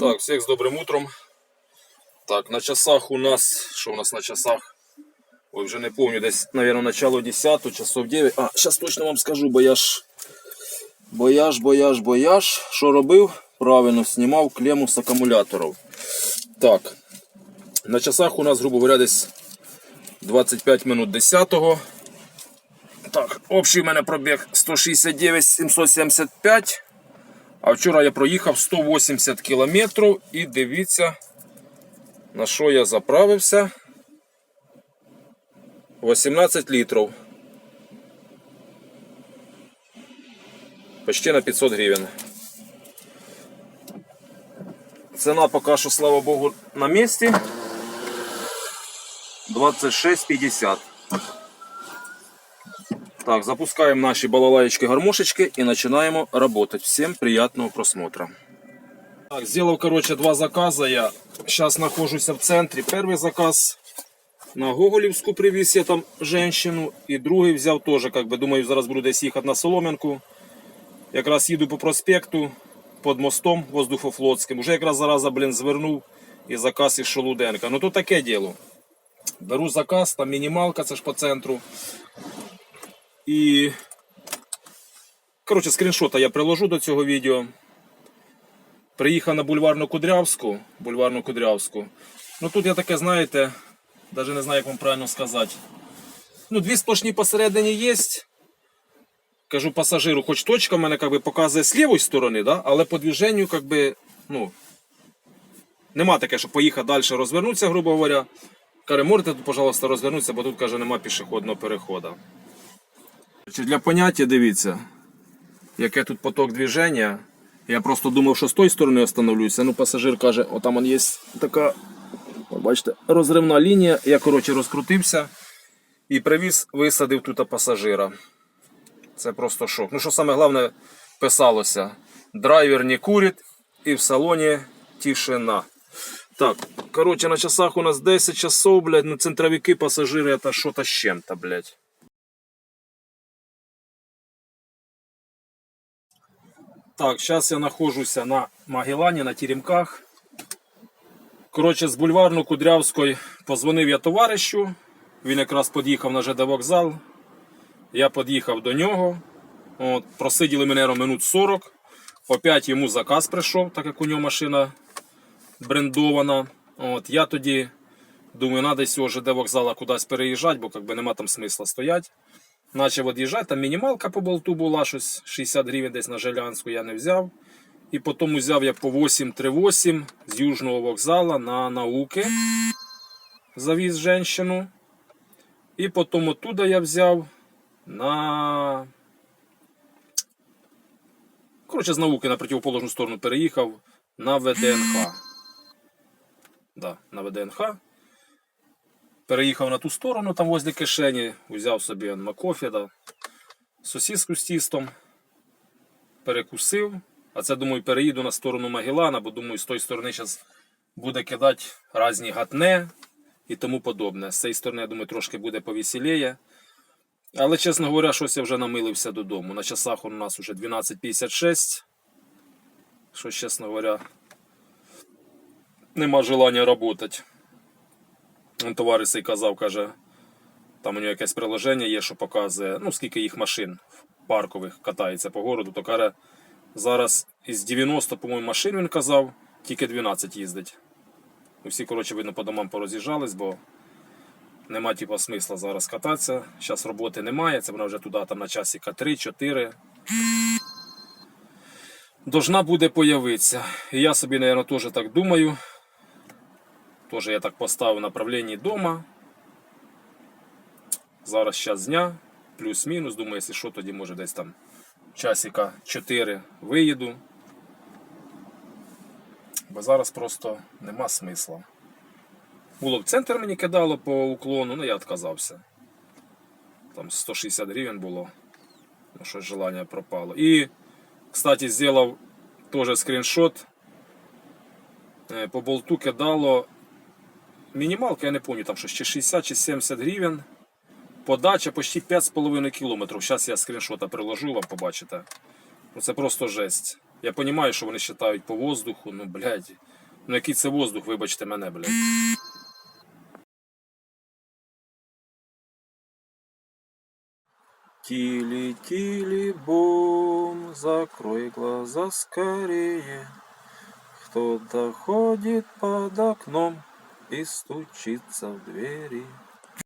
Так, всіх з добрим утром. Так, на часах у нас. Що у нас на часах? Ой, вже не пам'ятаю, десь, мабуть, начало 10, часов 9. А, зараз точно вам скажу, бо я ж. Бо я. Що робив? Правильно, знімав клему з акумуляторів. Так. На часах у нас, грубо говоря, десь 25 минут 10. Так, общий у мене пробіг 169 775. А вчора я проїхав 180 кілометрів і дивіться, на що я заправився. 18 літрів. Почти на 500 гривень. Ціна поки що, слава Богу, на місці. 26,50. Так, запускаем наши балалаечки-гармошечки и начинаем работать. Всем приятного просмотра. Так, сделал, короче, два заказа. Я сейчас нахожусь в центре. Первый заказ на Гоголівську привіз я там женщину. І другий взяв теж, как би, думаю, зараз буду десь їхати на Солом'янку. Якраз їду по проспекту під мостом воздухофлотським. Уже якраз зараза, блін, звернув і заказ із Шолуденка. Ну то таке діло. Беру заказ, там мінімалка, це ж по центру. І. Коротше, скріншота я приложу до цього відео. Приїхав на бульварну Кудрявську. Бульварну Кудрявську. Ну тут я таке, знаєте, навіть не знаю, як вам правильно сказати. Ну, дві сплошні посередині є. Кажу пасажиру, хоч точка в мене как би, показує з лівої сторони, да? але по движенню, как би, ну, нема таке, що поїхати далі розвернутися, грубо говоря. Каже, можете тут, пожалуйста, розвернутися, бо тут каже, нема пішохідного переходу. Для поняття дивіться, яке тут поток движення. Я просто думав, що з тої сторони остановлюся. Ну, пасажир каже, отам є така, бачите, розривна лінія. Я, коротше, розкрутився і привіз, висадив тут пасажира. Це просто шок. Ну, що саме головне писалося: драйвер не курить і в салоні тишина. Так, коротше, на часах у нас 10 часов, блядь, ну центровики, пасажири, это що-то з чим-то, блядь. Так, зараз я знаходжуся на Магелані, на Теремках. Коротше, з бульварну Кудрявської позвонив я товаришу. Він якраз під'їхав на ЖД вокзал. Я під'їхав до нього. От, просиділи мене минут 40. Опять йому заказ прийшов, так як у нього машина брендована. От, я тоді думаю, треба з цього ЖД вокзала кудись переїжджати, бо как би, нема там смисла стояти. Начав від'їжджати, там мінімалка по болту була, щось 60 гривень десь на Желянську я не взяв. І потім взяв я по 838 з Южного вокзала на науки. Завіз жінку. І потім оттуда я взяв на. Коротше, з науки на противоположну сторону переїхав на ВДНХ. Да, на ВДНХ. Переїхав на ту сторону, там возле кишені, взяв собі на кофе, да, сосиску з тістом, перекусив. А це, думаю, переїду на сторону Магеллана, бо думаю, з тої сторони зараз буде кидати різні гатне і тому подобне. З цієї сторони, я думаю, трошки буде повеселіє. Але, чесно говоря, щось я вже намилився додому. На часах у нас вже 12.56. Щось, чесно говоря, нема желання працювати. Он Товариш цей казав, каже, там у нього якесь приложення є, що показує, ну, скільки їх машин паркових катається по городу, то каже, зараз із 90, по-моєму, машин він казав, тільки 12 їздить. Усі, коротше, видно, по домам пороз'їжджались, бо нема типу, смисла зараз кататися. Зараз роботи немає, це вона вже туди там на часіка 3-4. Должна буде появитися. І я собі, мабуть, теж так думаю. Тоже я так поставив направлення дома. Зараз час дня, плюс-мінус. Думаю, якщо що, тоді може десь там часика 4 виїду. Бо зараз просто нема смисла. Було в центр мені кидало по уклону, ну я відказався. Там 160 гривень було. Ну, щось желання пропало. І, кстати, зробив теж скріншот. Е, По болту кидало Мінімалка, я не пам'ятаю, там щось чи 60 чи 70 гривень. Подача почти 5,5 кілометрів. Зараз я скріншота приложу, вам побачите. Ну, Це просто жесть. Я розумію, що вони вважають по воздуху, ну, блядь. Ну який це воздух, вибачте мене, блядь. Тили, тили, бом, закрой глаза скорее. Кто-то ходит под окном и стучится в двери.